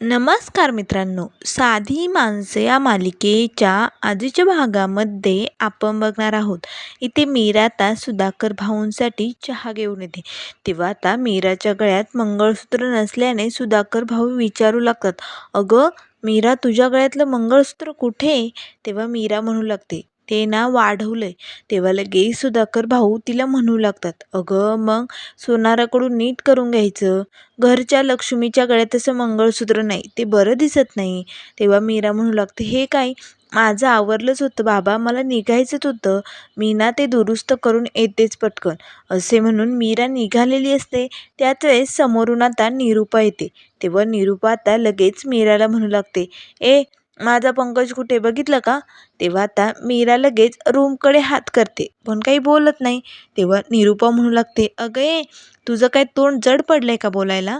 नमस्कार मित्रांनो साधी माणसे या मालिकेच्या आधीच्या भागामध्ये आपण बघणार आहोत. इथे मीरा आता सुधाकर भाऊंसाठी चहा घेऊन येते. तेव्हा आता मीराच्या गळ्यात मंगळसूत्र नसल्याने सुधाकर भाऊ विचारू लागतात अगं मीरा तुझ्या गळ्यातलं मंगळसूत्र कुठे? तेव्हा मीरा म्हणू लागते ते ना वाढवलंय. तेव्हा लगेच सुधाकर भाऊ तिला म्हणू लागतात अगं मग सोनाराकडून नीट करून घ्यायचं. घरच्या लक्ष्मीच्या गळ्यात तसं मंगळसूत्र नाही ते बरं दिसत नाही. तेव्हा मीरा म्हणू लागते हे काय? माझं आवरलंच होतं बाबा मला निघायचंच होतं. मी ना ते दुरुस्त करून येतेच पटकन. असे म्हणून मीरा निघालेली असते. त्याच वेळेस समोरून आता निरूपा येते. तेव्हा निरूपा आता लगेच मीराला म्हणू लागते ए माझा पंकज कुठे बघितलं का? तेव्हा आता मीरा लगेच रूमकडे हात करते. पण काही बोलत नाही. तेव्हा निरूपा म्हणू लागते अगं ए तुझं काय तोंड जड पडलं आहे का बोलायला?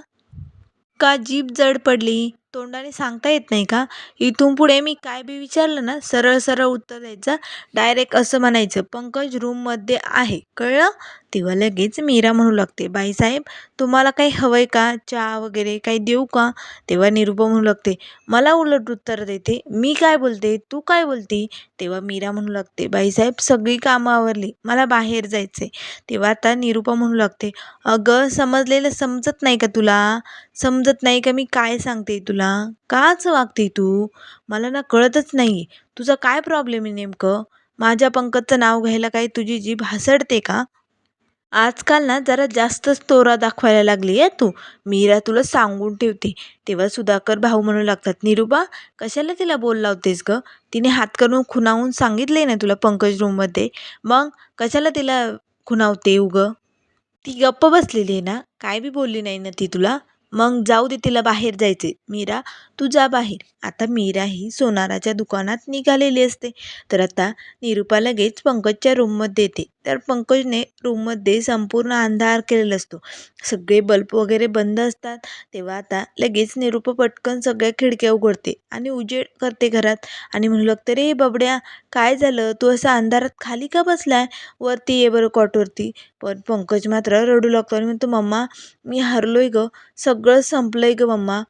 का जीभ जड पडली? तोंडाने सांगता येत नाही का? इथून पुढे मी काय बी विचारलं ना सरळ सरळ उत्तर द्यायचं डायरेक्ट असं म्हणायचं पंकज रूममध्ये आहे. कळलं? तेव्हा लगेच मीरा म्हणू लागते बाईसाहेब तुम्हाला काही हवं आहे का? चहा वगैरे काही देऊ का? तेव्हा निरुपा म्हणू लागते मला उलट उत्तर देते. मी काय बोलते? तू काय बोलती? तेव्हा मीरा म्हणू लागते बाईसाहेब सगळी कामं आवरली. मला बाहेर जायचं आहे तेव्हा आता निरुपा म्हणू लागते अगं समजलेलं समजत नाही का तुला? समजत नाही का मी काय सांगते तुला? काच वागते तू? मला ना कळतच नाही तुझा काय प्रॉब्लेम आहे नेमकं? माझ्या पंकजचं नाव घ्यायला काही तुझी जीभ हासडते का? आजकाल ना जरा जास्तच तोरा दाखवायला लागली आहे तू. मीरा तुला सांगून ठेवते. तेव्हा सुधाकर भाऊ म्हणू लागतात निरूपा कशाला तिला बोल लावतेस ग? तिने हात करून खुणावून सांगितले ना तुला पंकज रूममध्ये मग कशाला तिला खुणावते उगं? ती गप्प बसलेली आहे ना? काय बी बोलली नाही ना ती तुला? मग जाऊ दे तिला बाहेर जायचे. मीरा तू जा बाहेर. आता मीरा ही सोनाराच्या दुकानात निघालेली असते. तर आता निरूपा लगेच पंकजच्या रूममध्ये येते. तर पंकजने रूममध्ये संपूर्ण अंधार केलेला असतो. सगळे बल्ब वगैरे बंद असतात. तेव्हा आता लगेच निरूपा पटकन सगळ्या खिडक्या उघडते आणि उजेड करते घरात आणि म्हणू लागते रे बाबड्या काय झालं? तू असं अंधारात खाली का बसलाय? वरती ये बरं कॉटवरती. पण पंकज मात्र रडू लागतो आणि म्हणतो मम्मा मी हरलोय ग. सगळं संपलंय ग मम्मा.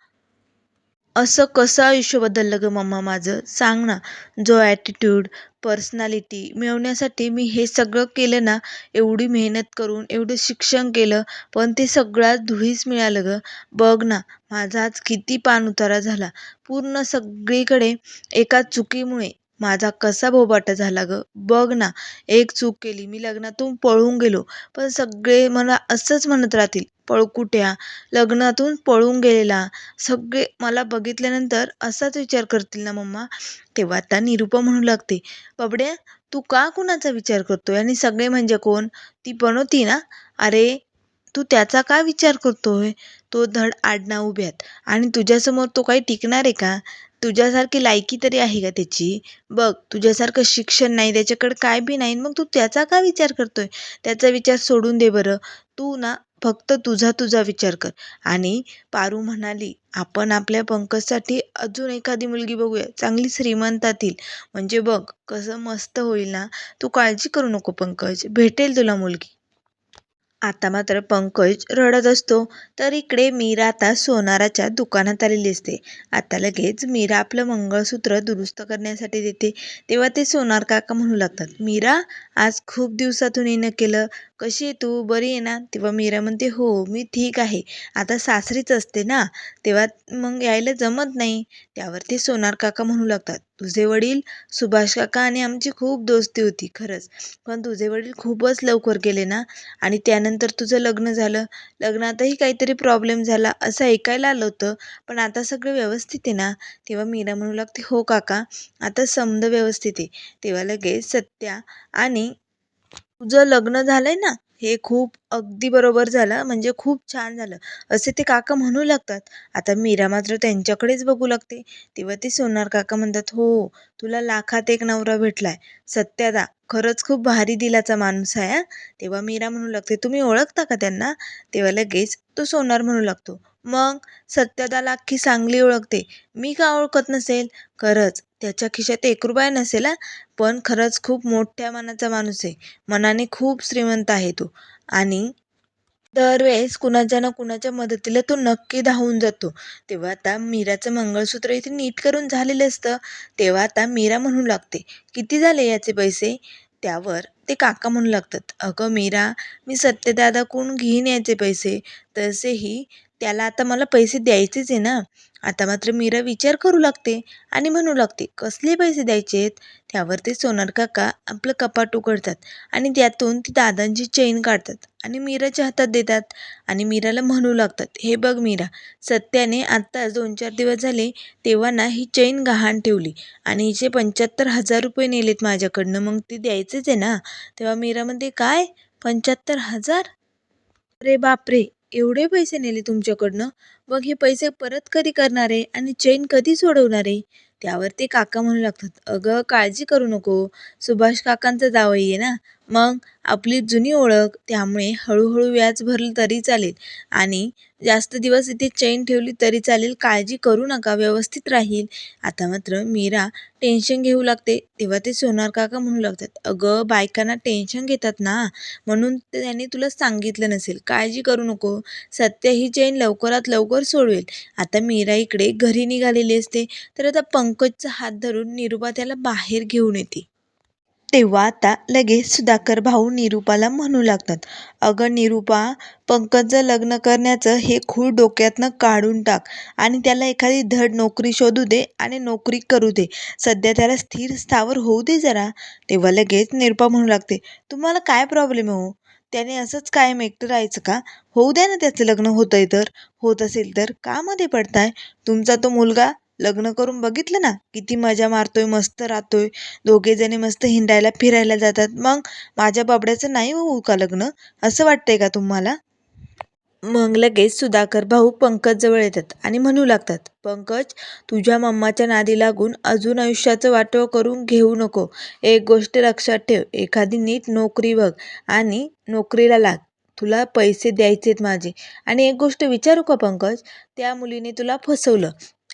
असं कसं आयुष्य बदललं गं मम्मा माझं? सांग ना. जो ॲटिट्यूड पर्सनॅलिटी मिळवण्यासाठी मी हे सगळं केलं ना एवढी मेहनत करून एवढं शिक्षण केलं पण ते सगळ्यात धुळीस मिळालं गं. बघ ना माझा आज किती पाणउतारा झाला. पूर्ण सगळीकडे एका चुकीमुळे माझा कसा बोबाटा झाला ग? बघ ना एक चूक केली मी लग्नातून पळून गेलो पण सगळे मला असंच म्हणत राहतील पळकुट्या लग्नातून पळून गेलेला. सगळे मला बघितल्यानंतर असाच विचार करतील ना मम्मा? तेव्हा आता निरूपा म्हणू लागते बबड्या तू का कुणाचा विचार करतोय? आणि सगळे म्हणजे कोण? ती बनवती ना? अरे तू त्याचा का विचार करतोय? तो धड आडना उभ्यात. आणि तुझ्यासमोर तो काही टिकणार आहे का? तुझ्यासारखी लायकी तरी आहे का त्याची? बघ तुझ्यासारखं शिक्षण नाही त्याच्याकडे काय बी नाही मग तू त्याचा का विचार करतोय? त्याचा विचार सोडून दे बरं. तू ना फक्त तुझा तुझा विचार कर. आणि पारू म्हणाली आपण आपल्या पंकजसाठी अजून एखादी मुलगी बघूया. चांगली श्रीमंतातील म्हणजे बघ कसं मस्त होईल ना? तू काळजी करू नको पंकज. भेटेल तुला मुलगी. आता मात्र पंकज रडत असतो. तर इकडे मीरा आता सोनाराच्या दुकानात आलेली असते. आता लगेच मीरा आपलं मंगळसूत्र दुरुस्त करण्यासाठी देते. तेव्हा ते सोनार काका म्हणू लागतात मीरा आज खूप दिवसातून येणं केलं. कशी आहे तू? बरी आहे ना? तेव्हा मीरा म्हणते हो मी ठीक आहे. आता सासरीच असते ना? तेव्हा मग यायला जमत नाही. त्यावर ते सोनार काका म्हणू लागतात तुझे वडील सुभाष काका आणि आमची खूप दोस्ती होती खरंच. पण तुझे वडील खूपच लवकर गेले ना? आणि त्यानंतर तुझं लग्न झालं. लग्नातही काहीतरी प्रॉब्लेम झाला असं ऐकायला आलं होतं. पण आता सगळं व्यवस्थित आहे ना? तेव्हा मीरा म्हणू लागते हो काका आता समद व्यवस्थित आहे. तेव्हा लगेच सत्या आणि तुझं लग्न झालंय ना हे खूप अगदी बरोबर झालं म्हणजे खूप छान झालं. असे ते काका म्हणू लागतात आता मीरा मात्र त्यांच्याकडेच बघू लागते. तेव्हा ते सोनार काका म्हणतात हो तुला लाखात एक नवरा भेटलाय. सत्यादा खरंच खूप भारी दिलाचा माणूस आहे तेव्हा मीरा म्हणू लागते तुम्ही ओळखता का त्यांना? तेव्हा लगेच तो सोनार म्हणू लागतो मग सत्यदाला अख्खी सांगली ओळखते. मी का ओळखत नसेल? खरंच त्याच्या खिशात एक रुपया नसेल पण खरंच खूप मोठ्या मनाचा माणूस आहे. मनाने खूप श्रीमंत आहे तो. आणि दरवेळेस कुणाच्या ना कुणाच्या मदतीला तो नक्की धावून जातो. तेव्हा आता मीराचं मंगळसूत्र इथे नीट करून झालेलं असतं. तेव्हा आता मीरा म्हणू लागते किती झाले याचे पैसे? त्यावर ते काका म्हणू लागतात अगं मीरा मी सत्यदादाकडून घेईन याचे पैसे. तसेही त्याला आता मला पैसे द्यायचेच आहे ना. आता मात्र मीरा विचार करू लागते आणि म्हणू लागते कसले पैसे द्यायचे आहेत? त्यावर ते सोनार काका आपलं कपाट उघडतात आणि त्यातून ती दादांची चेन काढतात आणि मीराच्या हातात देतात आणि मीराला म्हणू लागतात हे बघ मीरा सत्याने आत्ताच दोन चार दिवस झाले तेव्हा ना ही चेन गहाण ठेवली आणि हिचे पंच्याहत्तर हजार रुपये नेलेत माझ्याकडनं मग ते द्यायचेच आहे ना? तेव्हा मीरा म्हणते काय? पंच्याहत्तर हजार? अरे बापरे! एवढे पैसे नेले तुमच्याकडनं? मग हे पैसे परत कधी करणार आहे आणि चैन कधी सोडवणार? आहे त्यावर ते काका म्हणू लागतात अगं काळजी करू नको. सुभाष काकांचा जावई आहे ना? मग आपली जुनी ओळख त्यामुळे हळूहळू व्याज भरलं तरी चालेल. आणि जास्त दिवस इथे चैन ठेवली तरी चालेल. काळजी करू नका व्यवस्थित राहील. आता मात्र मीरा टेन्शन घेऊ लागते. तेव्हा ते सोनार काका म्हणू लागतात अगं बायकांना टेन्शन घेतात ना. म्हणून ते त्यांनी तुला सांगितलं नसेल. काळजी करू नको. सत्य ही चैन लवकरात लवकर सोडवेल. आता मीरा इकडे घरी निघालेली असते तर आता पंकजचा हात धरून निरुपा त्याला बाहेर घेऊन येते. तेव्हा आता लगेच सुधाकर भाऊ निरूपाला म्हणू लागतात. अगं निरूपा पंकजचं लग्न करण्याचं हे खूळ डोक्यातनं काढून टाक आणि त्याला एखादी धड नोकरी शोधू दे आणि नोकरी करू दे. सध्या त्याला स्थिर स्थावर होऊ दे जरा. तेव्हा लगेच निरुपा म्हणू लागते तुम्हाला काय प्रॉब्लेम हो? त्याने असंच कायम एकटं राहायचं का? होऊ द्या ना त्याचं लग्न होतंय तर. होत असेल तर का मध्ये पडताय. तुमचा तो मुलगा लग्न करून बघितलं ना किती मजा मारतोय मस्त राहतोय. दोघे जणे मस्त हिंडायला फिरायला जातात. मग माझ्या बाबड्याचं नाही होऊ का लग्न? असं वाटतंय का तुम्हाला? मग लगेच सुधाकर भाऊ पंकजजवळ येतात आणि म्हणू लागतात पंकज तुझ्या मम्माच्या नादी लागून अजून आयुष्याचं वाटव करून घेऊ नको. एक गोष्ट लक्षात ठेव एखादी नीट नोकरी बघ आणि नोकरीला लाग. तुला पैसे द्यायचेत माझे. आणि एक गोष्ट विचारू का पंकज? त्या मुलीने तुला फसवलं.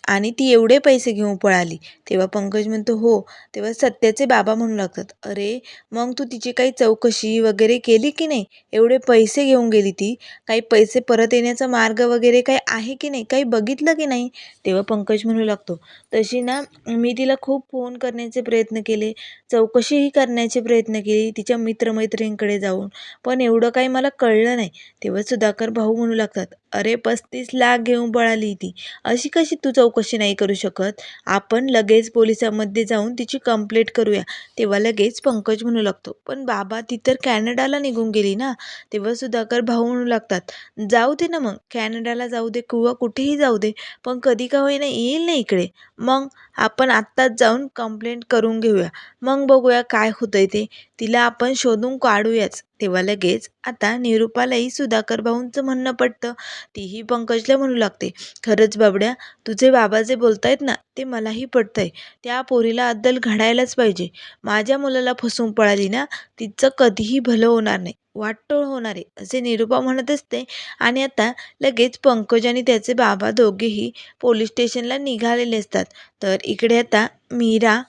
आणि ती एवढे पैसे घेऊन पळाली. तेव्हा पंकज म्हणतो हो. तेव्हा सत्याचे बाबा म्हणू लागतात अरे मग तू तिची काही चौकशी वगैरे केली की नाही? एवढे पैसे घेऊन गेली ती? काही पैसे परत येण्याचा मार्ग वगैरे काही आहे की नाही? काही बघितलं की नाही? तेव्हा पंकज म्हणू लागतो तशी ना मी तिला खूप फोन करण्याचे प्रयत्न केले चौकशीही करण्याचे प्रयत्न केली तिच्या मित्रमैत्रिणींकडे जाऊन. पण एवढं काही मला कळलं नाही. तेव्हा सुधाकर भाऊ म्हणू लागतात अरे पस्तीस लाख घेऊन पळाली ती. अशी कशी तू चौकशी नाही करू शकत? आपण लगेच पोलिसांमध्ये जाऊन तिची कंप्लेंट करूया. तेव्हा लगेच पंकज म्हणू लागतो पण बाबा ती तर कॅनडाला निघून गेली ना? तेव्हा सुधाकर भाऊ म्हणू लागतात जाऊ दे ना मग कॅनडाला जाऊ दे किंवा कुठेही जाऊ दे पण कधी का होईना येईल ना इकडे? मग आपण आत्ताच जाऊन कंप्लेंट करून घेऊया. मग बघूया काय होतंय ते. तिला आपण शोधून काढूयाच. तेव्हा लगेच आता निरुपालाही सुधाकर भाऊंचं म्हणणं पडतं तीही पंकजला म्हणू लागते. खरंच बाबड्या तुझे बाबा जे बोलतायत ना ते मलाही पटतंय. त्या पोरीला अद्दल घडायलाच पाहिजे. माझ्या मुलाला फसवून पळाली ना तिचं कधीही भलं होणार नाही. वाटोळ होणार आहे. असे निरुपा म्हणत असते. आणि आता लगेच पंकज आणि त्याचे बाबा दोघेही पोलीस स्टेशनला निघालेले असतात. तर इकडे आता मीरा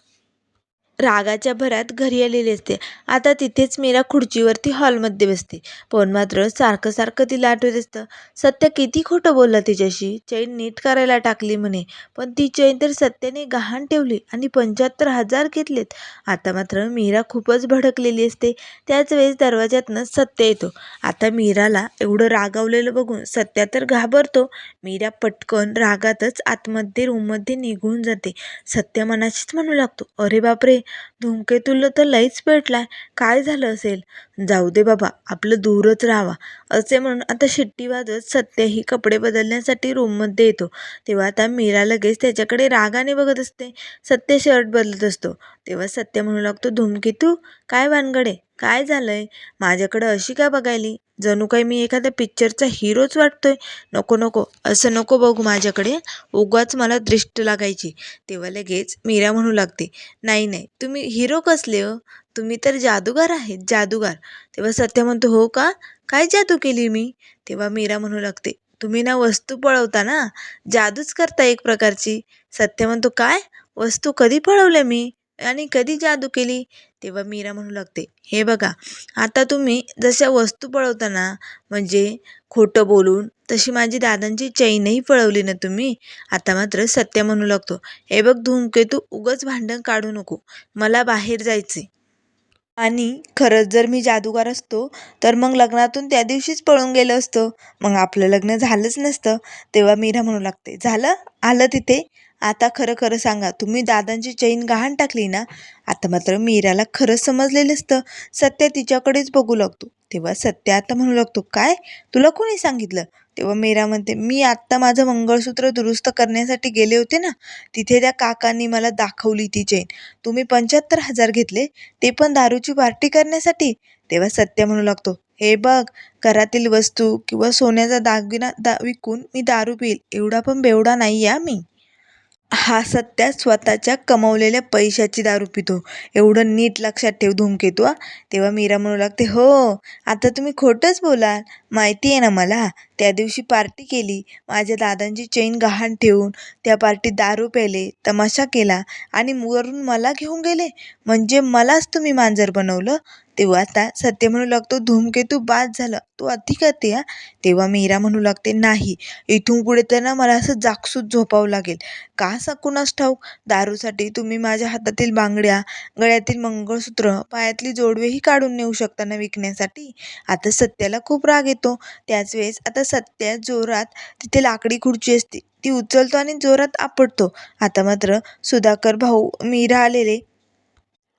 रागाच्या भरात घरी आलेली असते. आता तिथेच मीरा खुर्चीवरती हॉलमध्ये बसते. पण मात्र सारखं सारखं तिला आठवत असतं. सत्य किती खोटं बोलला तिच्याशी? चैन नीट करायला टाकली म्हणे. पण ती चैन तर सत्याने गहाण ठेवली आणि पंच्याहत्तर हजार घेतलेत. आता मात्र मीरा खूपच भडकलेली असते. त्याच वेळेस दरवाज्यातनं सत्य येतो. आता मीराला एवढं रागावलेलं बघून सत्या तर घाबरतो. मीरा पटकन रागातच आतमध्ये रूममध्ये निघून जाते. सत्य मनाशीच म्हणू लागतो अरे बापरे! धूमकेतूला तर लईच पेटलाय. काय झालं असेल? जाऊ दे बाबा आपलं दूरच राहावा. असे म्हणून आता शिट्टी वाजत सत्य ही कपडे बदलण्यासाठी रूममध्ये येतो. तेव्हा आता मीरा लगेच त्याच्याकडे रागाने बघत असते. सत्य शर्ट बदलत असतो. तेव्हा सत्य म्हणू लागतो धूमकेतू काय वानगडे? काय झालंय? माझ्याकडं अशी काय बघायली? जणू काही मी एखाद्या पिक्चरचा हिरोच वाटतोय. नको नको असं नको बघू माझ्याकडे. उगाच मला दृष्ट लागायची. तेव्हा लगेच मीरा म्हणू लागते नाही नाही तुम्ही हिरो कसले हो? तुम्ही तर जादूगार आहेत जादूगार. तेव्हा सत्य म्हणतो हो का? काय जादू केली मी? तेव्हा मीरा म्हणू लागते तुम्ही ना वस्तू पळवता ना? जादूच करता एक प्रकारची. सत्य म्हणतो काय? वस्तू कधी पळवल्या मी? आणि कधी जादू केली? तेव्हा मीरा म्हणू लागते हे बघा आता तुम्ही जशा वस्तू पळवताना म्हणजे खोटं बोलून तशी माझी दादांची चैनही पळवली ना तुम्ही. आता मात्र सत्य म्हणू लागतो हे बघ धूमकेतू उगच भांडण काढू नको. मला बाहेर जायचे आणि खरंच जर मी जादूगार असतो तर मग लग्नातून त्या दिवशीच पळून गेलो असतो. मग आपलं लग्न झालंच नसतं तेव्हा मीरा म्हणू लागते झालं? आलं तिथे? आता खरं खरं सांगा तुम्ही दादांची चैन गहाण टाकली ना? आता मात्र मीराला खरंच समजलेलं असतं. सत्य तिच्याकडेच बघू लागतो. तेव्हा सत्य आता म्हणू लागतो काय? तुला कोणी सांगितलं? तेव्हा मीरा म्हणते मी आत्ता माझं मंगळसूत्र दुरुस्त करण्यासाठी गेले होते ना तिथे त्या काकांनी मला दाखवली ती चेन. तुम्ही पंच्याहत्तर हजार घेतले ते पण दारूची पार्टी करण्यासाठी? तेव्हा सत्य म्हणू लागतो हे बघ घरातील वस्तू किंवा सोन्याचा दागिना दा विकून मी दारू पिईल एवढा पण बेवडा नाही या मी. हा सत्या स्वतःच्या कमवलेल्या पैशाची दारू पितो. एवढं नीट लक्षात ठेव धूमकेतू हा. तेव्हा मीरा म्हणू लागते हो आता तुम्ही खोटंच बोलाल. माहिती आहे ना मला त्या दिवशी पार्टी केली. माझ्या दादांची चैन गहाण ठेवून त्या पार्टीत दारू प्यायले तमाशा केला आणि वरून मला घेऊन गेले. म्हणजे मलाच तुम्ही मांजर बनवलं? तेव्हा आता सत्य म्हणू लागतो धूमकेतू बाद झालं. तू अति करते हा. तेव्हा मीरा म्हणू लागते नाही इथून पुढे तर ना मला असं जागसूत झोपावं लागेल. का कुणास ठाऊक? दारूसाठी तुम्ही माझ्या हातातील बांगड्या गळ्यातील मंगळसूत्र पायातली जोडवेही काढून नेऊ शकता ना विकण्यासाठी? आता सत्याला खूप राग येतो. त्याच वेळेस आता सत्या जोरात तिथे लाकडी खुर्ची असते. ती उचलतो आणि जोरात आपटतो. आता मात्र सुधाकर भाऊ मीरा आलेले.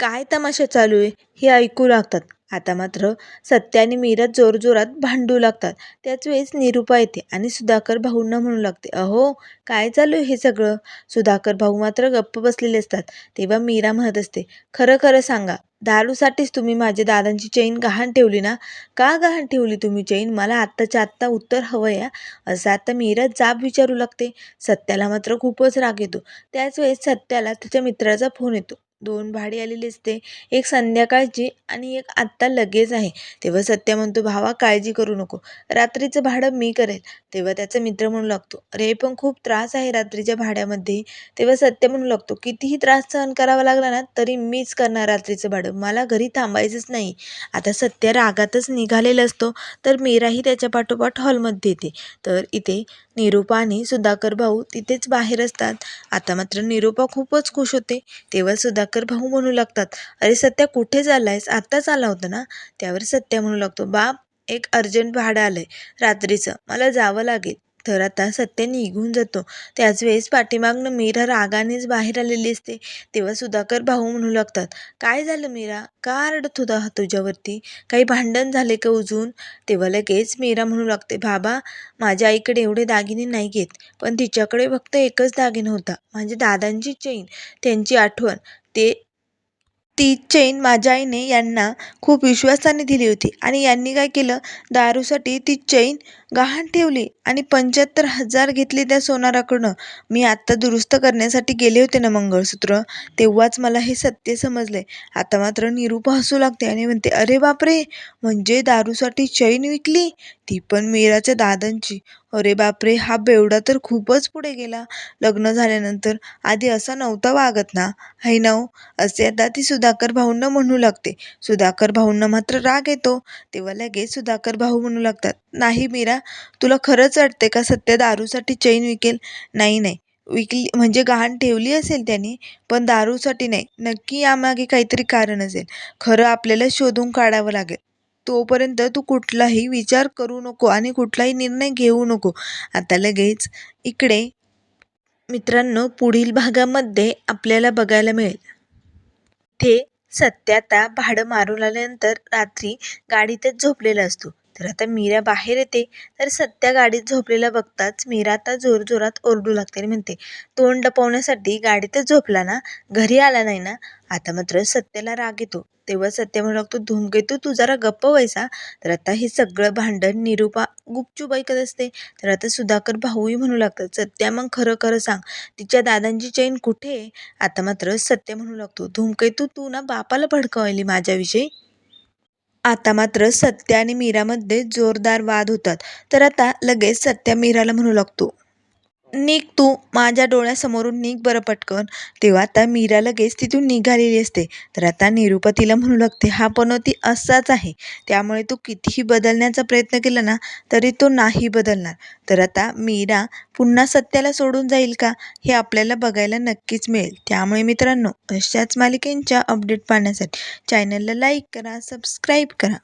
काय तमाशा चालू आहे हे ऐकू लागतात. आता मात्र सत्य आणि मीरा जोरजोरात भांडू लागतात. त्याच वेळेस निरुपा येते आणि सुधाकर भाऊंना म्हणू लागते अहो काय चालू आहे हे सगळं? सुधाकर भाऊ मात्र गप्प बसलेले असतात. तेव्हा मीरा म्हणत असते खरं खरं सांगा दारूसाठीच तुम्ही माझ्या दादांची चैन गहाण ठेवली ना? का गहाण ठेवली तुम्ही चैन? मला आत्ताच्या आत्ता उत्तर हवं या असं आता मीरा जाब विचारू लागते. सत्याला मात्र खूपच राग येतो. त्याच वेळेस सत्याला त्याच्या मित्राचा फोन येतो. दोन भाडी आलेली असते एक संध्याकाळची आणि एक आत्ता लगेच आहे. तेव्हा सत्य म्हणतो भावा काळजी करू नको. रात्रीचं भाडं मी करेल. तेव्हा त्याचा मित्र म्हणू लागतो अरे पण खूप त्रास आहे रात्रीच्या भाड्यामध्ये. तेव्हा सत्य म्हणू लागतो कितीही त्रास सहन करावा लागला ना तरी मीच करणार रात्रीचं भाडं. मला घरी थांबायचंच नाही. आता सत्य रागातच निघालेला असतो तर मीराही त्याच्या पाठोपाठ हॉलमध्ये येते तर इथे निरूपा आणि सुधाकर भाऊ तिथेच बाहेर असतात. आता मात्र निरूपा खूपच खुश होते. तेव्हा सुधाकर भाऊ म्हणू लागतात. अरे सत्या कुठे आहेस आत्ताच आला होता ना? त्यावर सत्या म्हणू लागतो बाप एक अर्जंट भाडं आलं आहे रात्रीचं. मला जावं लागेल. तर आता सत्य निघून जातो. त्याच वेळेस पाठीमागनं मीरा रागानेच बाहेर आलेली असते. तेव्हा सुधाकर भाऊ म्हणू लागतात काय झालं मीरा? का रडत होता हा तुझ्यावरती? काही भांडण झाले का उजून तेव्हा लगेच मीरा म्हणू लागते बाबा माझ्या आईकडे एवढे दागिने नाही घेत पण तिच्याकडे फक्त एकच दागिना होता माझ्या दादांची चैन. त्यांची आठवण. ते ती चैन माझ्या आईने यांना खूप विश्वासाने दिली होती. आणि यांनी काय केलं? दारूसाठी ती चैन गहाण ठेवली आणि पंच्याहत्तर हजार घेतले त्या सोनाराकडनं. मी आत्ता दुरुस्त करण्यासाठी गेले होते ना मंगळसूत्र. तेव्हाच मला हे सत्य समजले. आता मात्र निरूपा हसू लागते आणि म्हणते अरे बापरे! म्हणजे दारूसाठी चैन विकली? ती पण मीराच्या दादांची. अरे बापरे! हा बेवडा तर खूपच पुढे गेला. लग्न झाल्यानंतर आधी असा नव्हता वागत ना. है नव हो? असे आता ती सुधाकर भाऊंना म्हणू लागते. सुधाकर भाऊंना मात्र राग येतो. तेव्हा लगेच सुधाकर भाऊ म्हणू लागतात नाही मीरा तुला खरंच वाटते का सत्य दारूसाठी चैन विकेल? नाही नाही. विकली म्हणजे गहाण ठेवली असेल त्याने पण दारूसाठी नाही. नक्की यामागे काहीतरी कारण असेल. खरं आपल्याला शोधून काढावं लागेल. तोपर्यंत तू कुठलाही विचार करू नको आणि कुठलाही निर्णय घेऊ नको. आता लगेच इकडे मित्रांनो पुढील भागामध्ये आपल्याला बघायला मिळेल. ते सत्य आता भाडं मारून आल्यानंतर रात्री गाडीतच झोपलेला असतो. तर आता मीरा बाहेर येते. तर सत्या गाडीत झोपलेला बघताच मीरा आता जोरजोरात ओरडू लागते आणि म्हणते तोंड लपवण्यासाठी गाडीतच झोपला ना? घरी आला नाही ना? आता मात्र सत्याला राग येतो. तेव्हा सत्य म्हणू लागतो धूमकेतू तू जरा गप्प व्हायचा. तर आता हे सगळं भांडण निरूपा गुपचूप ऐकत असते. तर आता सुधाकर भाऊही म्हणू लागतात सत्या मग खरं खरं सांग तिच्या दादांची चैन कुठे आहे? आता मात्र सत्य म्हणू लागतो धूमकेतू तू ना बापाला भडकवली माझ्याविषयी. आता मात्र सत्या आणि मीरामध्ये जोरदार वाद होतात. तर आता लगेच सत्या मीराला म्हणू लागतो. निघ तू. माझ्या डोळ्यासमोरून निघ बरं पटकन. तेव्हा आता मीरा लगेच तिथून निघालेली असते. तर आता निरुपतीला म्हणू लागते हा पनोती असाच आहे. त्यामुळे तू कितीही बदलण्याचा प्रयत्न केला ना तरी तो नाही बदलणार. तर आता मीरा पुन्हा सत्याला सोडून जाईल का? हे आपल्याला बघायला नक्कीच मिळेल. त्यामुळे मित्रांनो अशाच मालिकेंच्या अपडेट पाहण्यासाठी चॅनलला लाईक करा सबस्क्राईब करा.